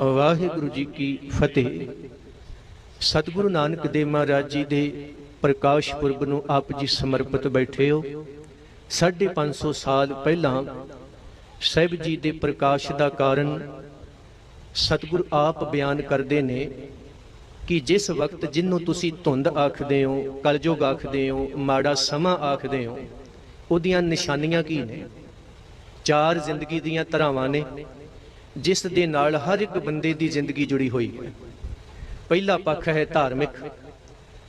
ਵਾਹਿਗੁਰੂ ਜੀ ਕੀ ਫਤਿਹ। ਸਤਿਗੁਰੂ ਨਾਨਕ ਦੇਵ ਮਹਾਰਾਜ ਜੀ ਦੇ ਪ੍ਰਕਾਸ਼ ਪੁਰਬ ਨੂੰ ਆਪ ਜੀ ਸਮਰਪਿਤ ਬੈਠੇ ਹੋ। 550 ਸਾਲ ਪਹਿਲਾਂ ਸਾਹਿਬ ਜੀ ਦੇ ਪ੍ਰਕਾਸ਼ ਦਾ ਕਾਰਨ ਸਤਿਗੁਰ ਆਪ ਬਿਆਨ ਕਰਦੇ ਨੇ ਕਿ ਜਿਸ ਵਕਤ ਜਿਹਨੂੰ ਤੁਸੀਂ ਧੁੰਦ ਆਖਦੇ ਹੋ, ਕਲਯੁਗ ਆਖਦੇ ਹੋ, ਮਾੜਾ ਸਮਾਂ ਆਖਦੇ ਹੋ, ਉਹਦੀਆਂ ਨਿਸ਼ਾਨੀਆਂ ਕੀ ਨੇ? ਚਾਰ ਜ਼ਿੰਦਗੀ ਦੀਆਂ ਧਰਾਵਾਂ ਨੇ। ਜਿਸ ਦੇ ਨਾਲ ਹਰ ਇੱਕ ਬੰਦੇ ਦੀ ਜ਼ਿੰਦਗੀ ਜੁੜੀ ਹੋਈ ਹੈ। ਪਹਿਲਾ ਪੱਖ ਹੈ ਧਾਰਮਿਕ,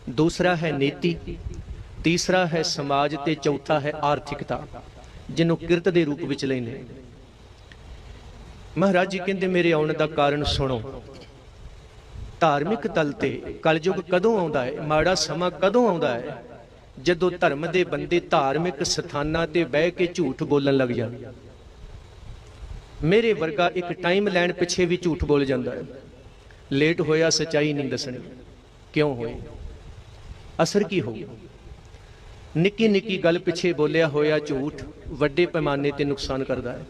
ਦੂਸਰਾ ਹੈ ਨੀਤੀ, ਤੀਸਰਾ ਹੈ ਸਮਾਜ ਤੇ ਚੌਥਾ ਹੈ ਆਰਥਿਕਤਾ, ਜਿਹਨੂੰ ਕਿਰਤ ਦੇ ਰੂਪ ਵਿੱਚ ਲੈਨੇ ਮਹਾਰਾਜ ਜੀ ਕਹਿੰਦੇ, ਮੇਰੇ ਆਉਣ ਦਾ ਕਾਰਨ ਸੁਣੋ। ਧਾਰਮਿਕ ਤਲ ਤੇ ਕਲਯੁਗ ਕਦੋਂ ਆਉਂਦਾ ਹੈ? ਮਾੜਾ ਸਮਾਂ ਕਦੋਂ ਆਉਂਦਾ ਹੈ? ਜਦੋਂ ਧਰਮ ਦੇ ਬੰਦੇ ਧਾਰਮਿਕ ਸਥਾਨਾਂ ਤੇ ਬਹਿ ਕੇ ਝੂਠ ਬੋਲਣ ਲੱਗ ਜਾਣ ਮੇਰੇ ਵਰਗਾ ਇੱਕ ਟਾਈਮ ਲੈਣ ਪਿੱਛੇ ਵੀ ਝੂਠ ਬੋਲ ਜਾਂਦਾ ਹੈ। ਲੇਟ ਹੋਇਆ, ਸਚਾਈ ਨਹੀਂ ਦੱਸਣੀ। ਕਿਉਂ ਹੋਈ? ਅਸਰ ਕੀ ਹੋਊ? ਨਿੱਕੀ ਨਿੱਕੀ ਗੱਲ ਪਿੱਛੇ ਬੋਲਿਆ ਹੋਇਆ ਝੂਠ ਵੱਡੇ ਪੈਮਾਨੇ ਤੇ ਨੁਕਸਾਨ ਕਰਦਾ ਹੈ।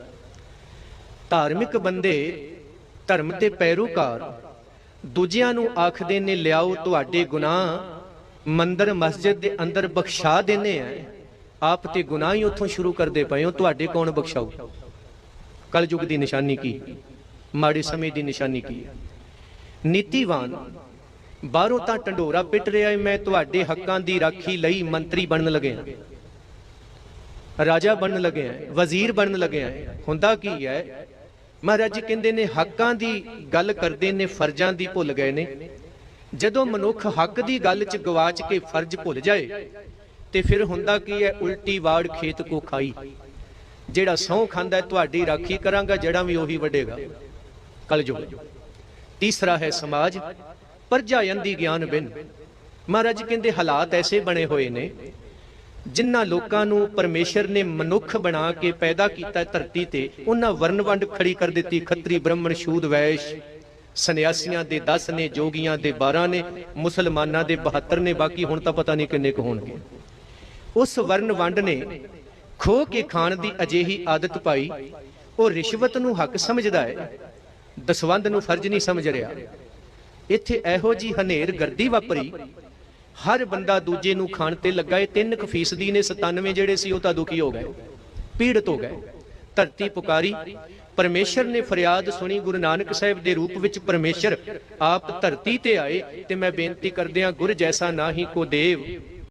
ਧਾਰਮਿਕ ਬੰਦੇ ਧਰਮ ਦੇ ਪੈਰੋਕਾਰ ਦੂਜਿਆਂ ਨੂੰ ਆਖਦੇ ਨੇ, ਲਿਆਓ ਤੁਹਾਡੇ ਗੁਨਾਹ, ਮੰਦਰ ਮਸਜਿਦ ਦੇ ਅੰਦਰ ਬਖਸ਼ਾ ਦੇਨੇ ਆ। ਆਪ ਤੇ ਗੁਨਾਹ ਹੀ ਉੱਥੋਂ ਸ਼ੁਰੂ ਕਰਦੇ ਪਏ ਹੋ, ਤੁਹਾਡੇ ਕੌਣ ਬਖਸ਼ਾਊ? ਕਲਯੁਗ ਦੀ ਨਿਸ਼ਾਨੀ ਕੀ? ਮਾੜੇ ਸਮੇਂ ਦੀ ਨਿਸ਼ਾਨੀ ਕੀ? ਹੈ ਨੀਤੀਵਾਨ, ਬਾਹਰੋਂ ਤਾਂ ਢੰਡੋਰਾ ਪਿੱਟ ਰਿਹਾ ਹੈ ਮੈਂ ਤੁਹਾਡੇ ਹੱਕਾਂ ਦੀ ਰਾਖੀ ਲਈ ਮੰਤਰੀ ਬਣਨ ਲੱਗਿਆ ਰਾਜਾ ਬਣਨ ਲੱਗਿਆ ਵਜ਼ੀਰ ਬਣਨ ਲੱਗਿਆ ਹੁੰਦਾ ਕੀ ਹੈ? ਮਹਾਰਾਜ ਜੀ ਕਹਿੰਦੇ ਨੇ, ਹੱਕਾਂ ਦੀ ਗੱਲ ਕਰਦੇ ਨੇ, ਫਰਜ਼ਾਂ ਦੀ ਭੁੱਲ ਗਏ ਨੇ। ਜਦੋਂ ਮਨੁੱਖ ਹੱਕ ਦੀ ਗੱਲ 'ਚ ਗਵਾਚ ਕੇ ਫਰਜ਼ ਭੁੱਲ ਜਾਏ, ਤੇ ਫਿਰ ਹੁੰਦਾ ਕੀ ਹੈ, ਉਲਟੀ ਵਾੜ ਖੇਤ ਕੋ ਖਾਈ। ਜਿਹੜਾ ਸਹੁੰ ਖਾਂਦਾ ਤੁਹਾਡੀ ਰਾਖੀ ਕਰਾਂਗਾ, ਜਿਹੜਾ ਵੀ ਉਹੀ ਵੱਡੇਗਾ। ਕਲਯੁਗ। ਤੀਸਰਾ ਹੈ ਸਮਾਜ ਪਰਜਾਇਨ ਦੀ ਗਿਆਨ ਬਿਨ। ਮਹਾਰਾਜ ਕਹਿੰਦੇ ਹਾਲਾਤ ਐਸੇ ਬਣੇ ਹੋਏ ਨੇ, ਜਿਨ੍ਹਾਂ ਲੋਕਾਂ ਨੂੰ ਪਰਮੇਸ਼ਰ ਨੇ ਮਨੁੱਖ ਬਣਾ ਕੇ ਪੈਦਾ ਕੀਤਾ ਧਰਤੀ ਤੇ, ਉਹਨਾਂ ਵਰਨ ਵੰਡ ਖੜੀ ਕਰ ਦਿੱਤੀ, ਖੱਤਰੀ ਬ੍ਰਾਹਮਣ ਸ਼ੂਦ ਵੈਸ਼, ਸੰਨਿਆਸੀਆਂ ਦੇ 10 ਨੇ, ਜੋਗੀਆਂ ਦੇ 12 ਨੇ, ਮੁਸਲਮਾਨਾਂ ਦੇ 72 ਨੇ, ਬਾਕੀ ਹੁਣ ਤਾਂ ਪਤਾ ਨਹੀਂ ਕਿੰਨੇ ਕੁ ਹੋਣਗੇ। ਉਸ ਵਰਨ ਵੰਡ ਨੇ ਖੋ ਕੇ ਖਾਣ ਦੀ ਅਜਿਹੀ ਆਦਤ ਪਾਈ, ਉਹ ਰਿਸ਼ਵਤ ਨੂੰ ਹੱਕ ਸਮਝਦਾ ਹੈ। ਦਸਵੰਦ ਨੂੰ ਫਰਜ਼ ਨਹੀਂ ਸਮਝ ਰਿਹਾ। ਇੱਥੇ ਇਹੋ ਜੀ ਹਨੇਰ ਗਰਦੀ ਵਾਪਰੀ। ਹਰ ਬੰਦਾ ਦੂਜੇ ਨੂੰ ਖਾਣ ਤੇ ਲੱਗਾ ਇਹ 3% ਫੀਸਦੀ ਨੇ 97 ਜਿਹੜੇ ਸੀ, ਉਹ ਤਾਂ ਦੁਖੀ ਹੋ ਗਏ, ਪੀੜਤ ਹੋ ਗਏ। ਧਰਤੀ ਪੁਕਾਰੀ। ਪਰਮੇਸ਼ਰ ਨੇ ਫਰਿਆਦ ਸੁਣੀ, ਗੁਰੂ ਨਾਨਕ ਸਾਹਿਬ ਦੇ ਰੂਪ ਵਿੱਚ ਪਰਮੇਸ਼ਰ ਆਪ ਧਰਤੀ ਤੇ ਆਏ ਤੇ ਮੈਂ ਬੇਨਤੀ ਕਰਦਿਆਂ, ਗੁਰ ਜੈਸਾ ਨਾਹੀ ਕੋ ਦੇਵ।